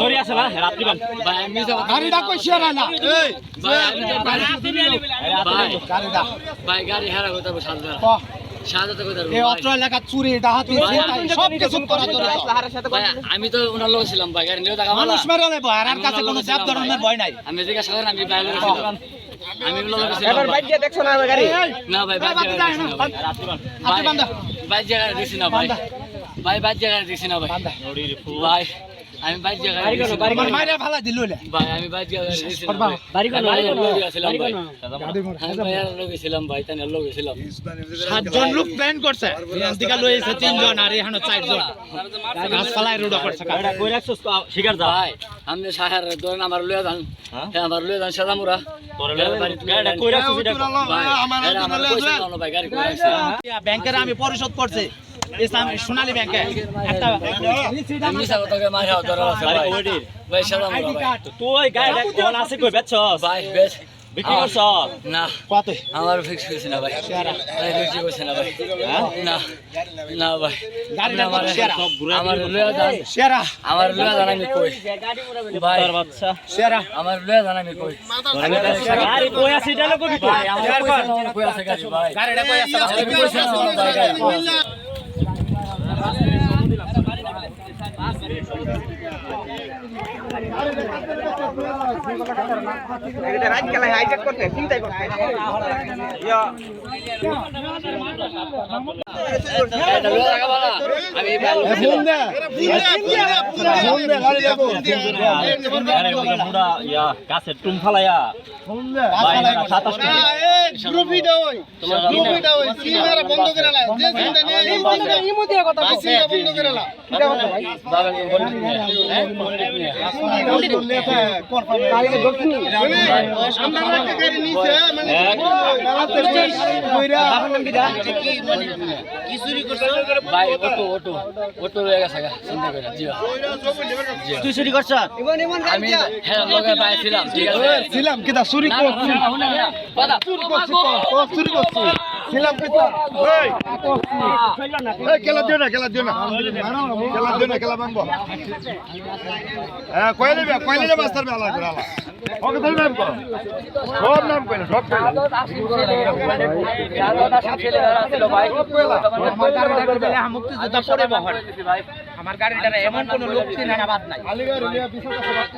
ধরে আছে না? গাড়িটা কই শেয়ার না। এই ভাই গাড়ি হারা সাজা। আমি তো ওনার লোক ছিলাম ভাই গাড়ি নিয়ে দেখা মানুষ মেরে আর আর কাছে কোনো চাপ ধরনের ভয় নাই। আমি জিজ্ঞাসা করেন আমি ছিলাম আমি ওনার লোক ছিলাম এবার বাইক দিয়ে দেখছ না গাড়ি? না ভাই ভাই বাদ দে, জায়গা দিছি না ভাই। রাত্রি বান ভাই হাতে বান্ধা ভাই জায়গা দিছি না ভাই। ভাই ভাই জায়গা দিছি না ভাই। ভাই আমি ভাই জায়গা দিছি না আমার ফালা দিল ভাই আমি ভাই জায়গা দিছি না ভাই। বাড়ি কোন বাড়ি কোন ছিলাম ভাই। গাড়ি মোর আমি ভাই লোক ছিলাম ভাই তাই লোক ছিলাম সাতজন লোক প্ল্যান করছে। দিকা লই এসে তিনজন আর এখানে চারজন। গাছ ফালাই রোড করছে। শিকার যা। ভাই আমি সাহার ধরেন আমার লয়ে যান। হ্যাঁ? হ্যাঁ আমার লয়ে যান সাদামুরা। ব্যাংকের আমি পরিশোধ করছি। ইসলাম সোনালী ব্যাংকে। একটা ভাই। ভাই সাদামুরা ভাই। তুই আছে কই? বেচছস? ভাই বেশ। বিক্রি করছস না। কত আমার ফিক্স করছি না ভাই। ভাই ফিক্স করছি না ভাই। না না ভাই। গাড়িটা আমার আমার লয়ে যান সেরা আমার লয়ে যান আমি কই? ভাই বাচ্চা। সেরা আমার লয়ে যান আমি কই? গাড়ি কই আছে এটা কবি তো আমার পয়সা দাও না কই আছে গাড়ি ভাই? গাড়িটা কই আছে? আমার পয়সা না ভাই? গাড়ি খেলায় হাইজ্যাক করতে চিন্তাই করতে ইয়া ইয়া কাছে টুম সিনেমারা বন্ধ করে কথা বন্ধ করে তুই চুরি করছ আমি হ্যাঁ ছিলাম ঠিক আছে ছিলাম কিটা চুরি করছি চুরি করছি চুরি করছি। ছিলাম পেতা এই। এই খেলা দিও না খেলা দিও না খেলা দিও না খেলা ভাঙবো। হ্যাঁ কইলে বে কইলে মাস্টার বে আলাদা করে আলা ওকে ধরে নাম কর সব নাম কইলে সব কইলে। আমার গাড়িটা দিলে মুক্তিযোদ্ধা পড়ে বহর আমার গাড়িটা এমন কোন লোক চিনে না বাদ নাই।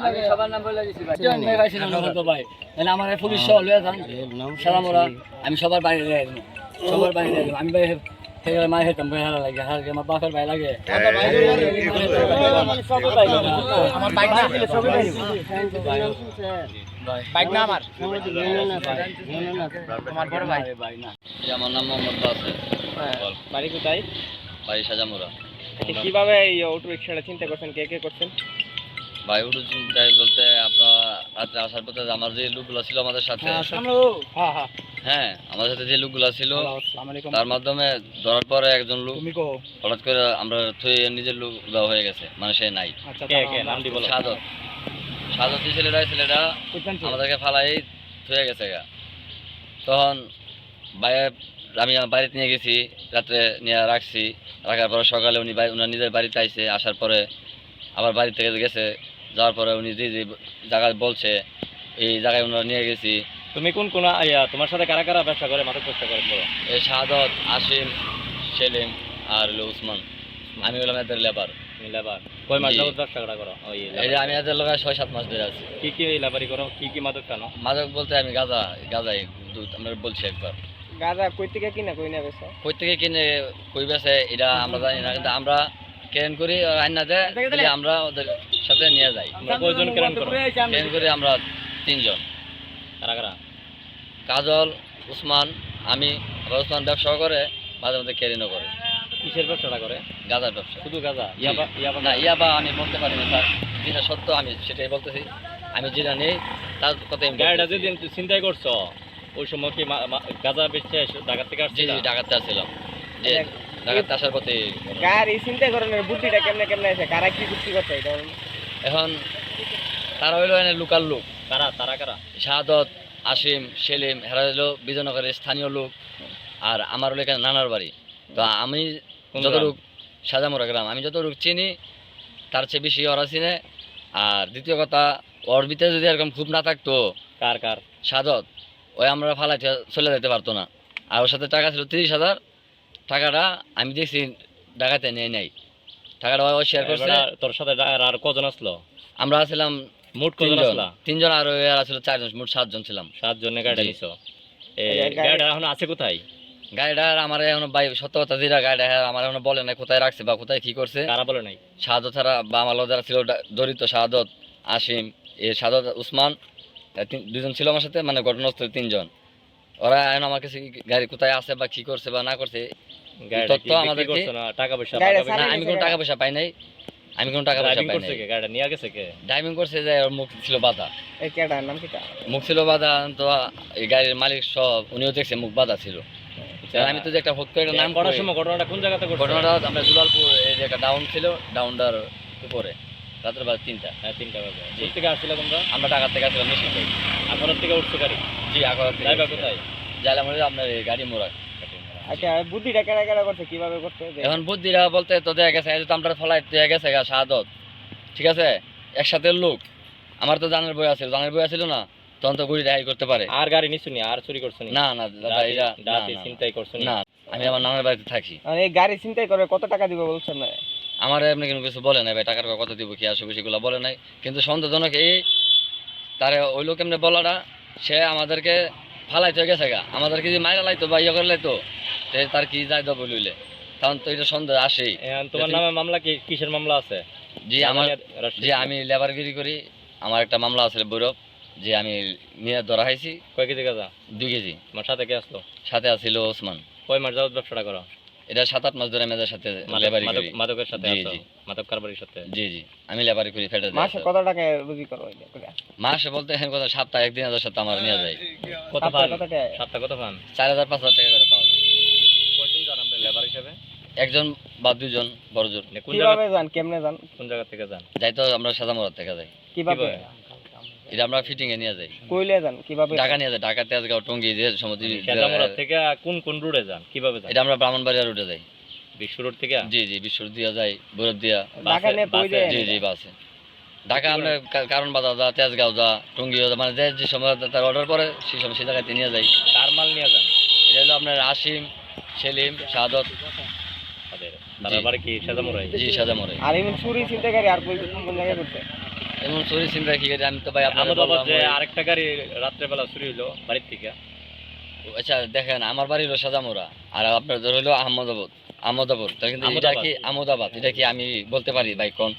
আমি সবার নাম বলে দিছি ভাই। আমি ভাইছিলাম না ভাই তাহলে আমার পুলিশ সহ লয়ে যান। সালামরা আমি সবার বাইরে সবার বাইরে আমি ভাই হেগেলে মাই হেতাম ভাই হারা লাগে হারা আমার বাপের ভাই লাগে। আমার বাইক না দিলে সবই ভাই। বাইক না আমার? আমার বড় ভাই। ভাই না। আমার নাম মোহাম্মদ বাসের। বাড়ি কোথায়? বাড়ি সাজামুরা। আচ্ছা কীভাবে এই অটো রিক্সাটা চিন্তা করছেন? কে কে করছেন? ভাই উঠু চিন্তায় বলতে আপনারা রাত্রে আসার পথে আমার যে লোকগুলো ছিল আমাদের সাথে হ্যাঁ হ্যাঁ হ্যাঁ। আমাদের সাথে যে লোকগুলো ছিল তার মাধ্যমে ধরার পরে একজন লোক হঠাৎ করে আমরা থয়ে নিজের লোক দেওয়া হয়ে গেছে মানে সে নাই। আচ্ছা কে কে নাম সাদত। সাদত যে ছেলেটা ছেলেটা আমাদেরকে ফালাই থয়ে গেছে গা। তখন বাইরে আমি আমার বাড়িতে নিয়ে গেছি রাত্রে নিয়ে রাখছি। রাখার পরে সকালে উনি উনার নিজের বাড়িতে আইছে আসার পরে আবার বাড়ি থেকে গেছে। যাওয়ার পরে উনি যে যে জায়গায় বলছে এই জায়গায় ওনারা নিয়ে গেছি। তুমি কোন কোন তোমার সাথে কারা কারা ব্যবসা করে মাদক ব্যবসা করে বলো? এই শাহাদত আসিম সেলিম আর হলো উসমান। আমি হলাম এদের লেবার লেবার কয় মাস যাবত ব্যবসা করা করো? ওই এই যে আমি এদের ছয় সাত মাস ধরে আছি। কি কি লেবারি করো? কি কি মাদক কেন মাদক বলতে আমি গাঁজা গাঁজাই দুধ আমরা বলছি একবার। গাঁজা কই থেকে কিনা কই না কই থেকে কিনে কই বেছে এটা আমরা জানি না কিন্তু আমরা কেন করি আইনা দেয় আমরা ওদের সাথে নিয়ে যাই। তোমরা কয়জন কেরান করো কেন করি আমরা তিনজন। কারা কারা? কাজল উসমান আমি আবার উসমান ব্যবসাও করে মাঝে মাঝে কেরিনও করে। কিসের ব্যবসাটা করে? গাঁজার ব্যবসা। শুধু গাঁজা? ইয়াবা ইয়াবা না ইয়াবা আমি বলতে পারি না স্যার। যেটা সত্য আমি সেটাই বলতেছি। আমি যেটা নেই তার কথা গাড়িটা। যেদিন চিন্তাই করছ ওই সময় কি গাঁজা বেচছে ঢাকা থেকে জি আসছে জি ডাকাতে আসছিলাম যে ডাকাতে আসার পথে গাড়ি চিন্তা করেন বুদ্ধিটা কেমনে কেমনে আছে? কারা কি বুদ্ধি করছে এখন তারা হইল এনে লোকাল লোক। কারা? তারা কারা? শাহাদত আসিম সেলিম হেরা হইল বিজয়নগরের স্থানীয় লোক। আর আমার হলো এখানে নানার বাড়ি। তো আমি যতটুক সাজামোড়া গ্রাম। আমি যতটুক চিনি তার চেয়ে বেশি ওরা চিনে। আর দ্বিতীয় কথা ওর ভিতরে যদি এরকম খুব না থাকতো কার কার? সাদত ওই আমরা ফালাই চলে যেতে পারতো না। আর ওর সাথে টাকা ছিল তিরিশ হাজার। টাকাটা আমি দেখছি ডাকাতে নেই নাই। টাকাটা ওই শেয়ার করছে। তোর সাথে আর আর কজন আসলো? আমরা ছিলাম মোট কজন তিনজন। তিনজন আর ওই আর ছিল চারজন মোট সাতজন ছিলাম। সাত জনের গাড়িটা নিছো। এই এই গাড়িটা এখন আছে কোথায়? গাড়িটা আমার এখন ভাই সত্য কথা যেটা গাড়িটা আমার এখন বলে না কোথায় রাখছে বা কোথায় কি করছে। কারা বলে নাই? শাহাদত ছাড়া বা আমার যারা ছিল দরিদ্র শাহাদত আসিম এ শাহাদত উসমান দুজন ছিল আমার সাথে মানে ঘটনাস্থলে তিনজন। ওরা এখন আমার কাছে গাড়ি কোথায় আছে বা কি করছে বা না করছে তথ্য আমাদেরকে- টাকা পয়সা আমি কোনো টাকা পয়সা পাই নাই। আমি কোনো টাকা পয়সা পাই নাই। কে? নিয়ে গেছে কে? ড্রাইভিং করছে যে ওর মুখ ছিল বাধা। এই কেটার নাম কিটা মুখ ছিল বাধা তো এই গাড়ির মালিক সব উনিও দেখছে মুখ বাধা ছিল। আমি তো যে একটা একটা নাম করার করি, সময় ঘটনাটা কোন জায়গাতে ঘটনাটা আমরা দুলালপুর এই যে একটা ডাউন ছিল ডাউনটার উপরে। রাতের বেলা তিনটা হ্যাঁ তিনটা বাজে। কোথা থেকে আসছিল তোমরা? আমরা টাকার থেকে খাই আখড়ার থেকে উঠছো গাড়ি? জি যাইবা কোথায়? যাইলাম হলো আপনার গাড়ি মোড়া আচ্ছা বুদ্ধিটা কেনা কেনা করছে? কীভাবে করছে? এখন বুদ্ধিরা বলতে তো দেখা গেছে এই তো আমরা ফলাই দেখা গেছে গা শাহাদত। ঠিক আছে? একসাথে লোক। আমার তো জানের বই আছে জানের বই আছিল না তখন তো গুড়ি রেহাই করতে পারে। আর গাড়ি নিছো আর চুরি করছ না? না দাদা এটা চিন্তাই করছ না? আমি আমার নানার বাড়িতে থাকি। এই গাড়ি চিন্তাই করে কত টাকা দিবে বলছেন না? আমার এমনি কোনো কিছু বলে নাই ভাই টাকার কত দিব কি আসবে সেগুলো বলে নাই। কিন্তু সন্দেহজনক এই তারে ওই লোক এমনি বলাটা সে আমাদেরকে ফালাইতে গেছে গা। আমাদেরকে যদি মাইরা লাইতো বা ইয়ে করে লাইতো তার কি যায় দেবো লইলে তখন তো এটা সন্দেহ আসেই। তোমার নামে মামলা কি কিসের মামলা আছে? জি আমার যে আমি লেবারগিরি করি। আমার একটা মামলা আছে বৈরব যে আমি নিয়ে ধরা খাইছি। কয় কেজি গাঁজা? দুই কেজি। আমার সাথে কে আসলো? সাথে আছিল ওসমান। কয় মাস যাবত ব্যবসাটা করো? এটা সাত আট মাস ধরে মেয়েদের সাথে লেবারি করি। মাদকের সাথে জি। মাদক কারবারির সাথে? জি জি। আমি লেবারি করি ফেটে মাসে কত টাকা রুজি করো মাসে বলতে এখন কথা সপ্তাহ একদিন হাজার সপ্তাহ আমার নিয়ে যায়। কত পান? সাতটা কত পান? চার হাজার পাঁচ হাজার টাকা করে পাওয়া যায়। কয়জন যান আমরা লেবার হিসেবে? একজন বা দুজন বড় জোর। মানে কোন জায়গা কীভাবে যান কেমনে যান? কোন জায়গা থেকে যান? যাই তো আমরা সাদা মোড়ার থেকে যাই। কীভাবে? এটা আমরা ফিটিং এ নিয়ে যাই। কইলে যান কীভাবে? ঢাকা নিয়ে যাই ঢাকা তেজগাঁও টঙ্গি যে সমুদ্র থেকে কোন কোন রুটে যান? কীভাবে যান? এটা আমরা ব্রাহ্মণবাড়িয়া রুটে যাই। বিশ্ব রোড থেকে? জি জি বিশ্ব দিয়া যাই বরফ দিয়া। ঢাকা নিয়ে বাসে- জি জি বাসে। ঢাকা আমরা কারণ বাজার যা তেজগাঁও যা টঙ্গি যা মানে যে যে সময় তার অর্ডার করে সেই সময় সেই জায়গাতে নিয়ে যাই। কার মাল নিয়ে যান? এটা হলো আপনার আসিম সেলিম শাহাদত তাদের তারা বাড়ি কি সেজামোড়াই জি সাজা মরে আর এমন চুরি চিন্তাকারী আর কই কোন কোন জায়গায় করছে এমন চুরি চিন্তা কি আমি তো ভাই আমার বাবা যে আরেকটা গাড়ি রাত্রেবেলা চুরি হইল বাড়ির থেকে। আচ্ছা দেখেন আমার বাড়ি হলো সাজামোড়া আর আপনার ধর হলো আহমদাবাদ আহমদাবাদ। কিন্তু এটা। কি আহমদাবাদ? এটা কি আমি বলতে পারি ভাই কোন?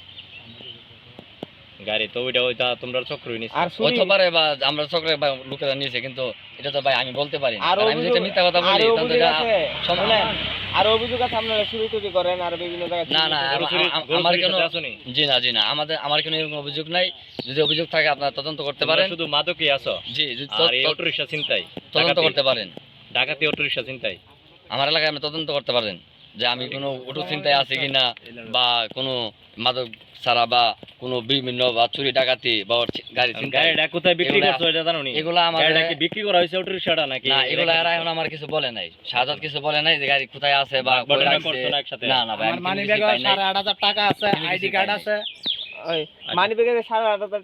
গাড়ি তো ওইটা ওইটা তোমরা চক্রই নিছো। আর চুরি হতে পারে বা আমরা চক্রে বা লোকেরা নিয়েছে কিন্তু এটা তো ভাই আমি বলতে পারি আর আর আমি যেটা মিথ্যা কথা বলি তাহলে এটা আছে। আর অভিযোগ আছে আপনারা চুরি টুরি করেন আর বিভিন্ন জায়গায় না না আমার কোনো জি না জি না আমাদের আমার কোনো এরকম অভিযোগ নাই। যদি অভিযোগ থাকে আপনারা তদন্ত করতে পারেন। শুধু মাদকই আছো? জি যদি আর এই অটো রিক্সা চিন্তাই তদন্ত করতে পারেন। ঢাকাতে অটো রিক্সা চিন্তাই আমার এলাকায় আপনি তদন্ত করতে পারেন। যে আমি কোনো উঠু চিন্তায় আছি কিনা? বা কোনো মাদক ছাড়া বা কোনো বিভিন্ন বা চুরি ডাকাতি বা গাড়ি গাড়িটা কোথায় বিক্রি এগুলা- করছ এটা জানো নি? এগুলা কি বিক্রি করা হয়েছে অটো রিক্সাটা নাকি? না এগুলো এরা এখন আমার কিছু বলে নাই। সাজাদ কিছু বলে নাই যে গাড়ি কোথায় আছে বা না না না ভাই। আইডি কার্ড আছে। মানি ব্যাগে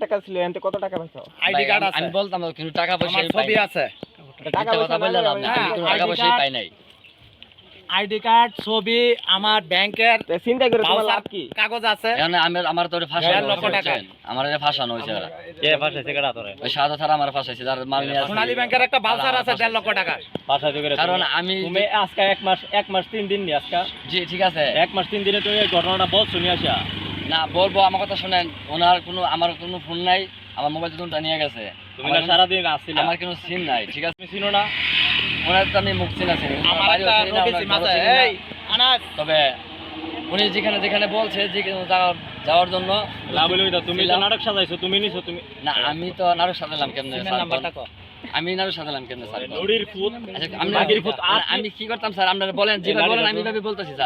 টাকা ছিল এতে কত টাকা পাইছো? আইডি কার্ড আছে। আমি বলতাম কিন্তু টাকা পয়সা আমার ছবি আছে। টাকা পয়সা না হ্যাঁ, টাকা card- পাই নাই। আইডি কার্ড ছবি আমার ব্যাংকের চিন্তা করে তোমার লাভ কি? কাগজ আছে। এখন আমি আমার তো ফাঁসানো লক্ষ টাকা। আমার এটা ফাঁসানো হয়েছে ওরা। কে ফাঁসাইছে কেডা তোরে? ওই সাদা ছাড়া আমার ফাঁসাইছে যার মাল নিয়ে সোনালী ব্যাংকের একটা আছে আমার দেড় লক্ষ টাকা ফাঁসাইতে করে কারণ আমি তুমি আজকে এক মাস এক মাস তিন দিন নি আজকে? জি ঠিক আছে। এক মাস তিন দিনে তুমি এই ঘটনাটা বলছো নিয়ে আসা না বলব আমার কথা শুনেন। ওনার কোনো আমার কোনো ফোন নাই আমার মোবাইল দুটা নিয়ে গেছে। তুমি আমার না কোনো- সারাদিন আসছিল আমার কোনো সিম নাই ঠিক আছে? তুমি চিনো না? ওনার তো আমি মুখ চিনা তবে উনি যেখানে যেখানে বলছে যে যাওয়ার যাওয়ার জন্য তুমি তো নাটক সাজাইছো তুমি নিছো তুমি না আমি তো নাটক সাজালাম কেমনে সিমের নাম্বারটা কো। আমি নাটক সাজালাম কেমনে স্যার? আচ্ছা, আমি কি করতাম স্যার? আপনারা বলেন যেভাবে বলেন আমি ভাবে বলতেছি স্যার।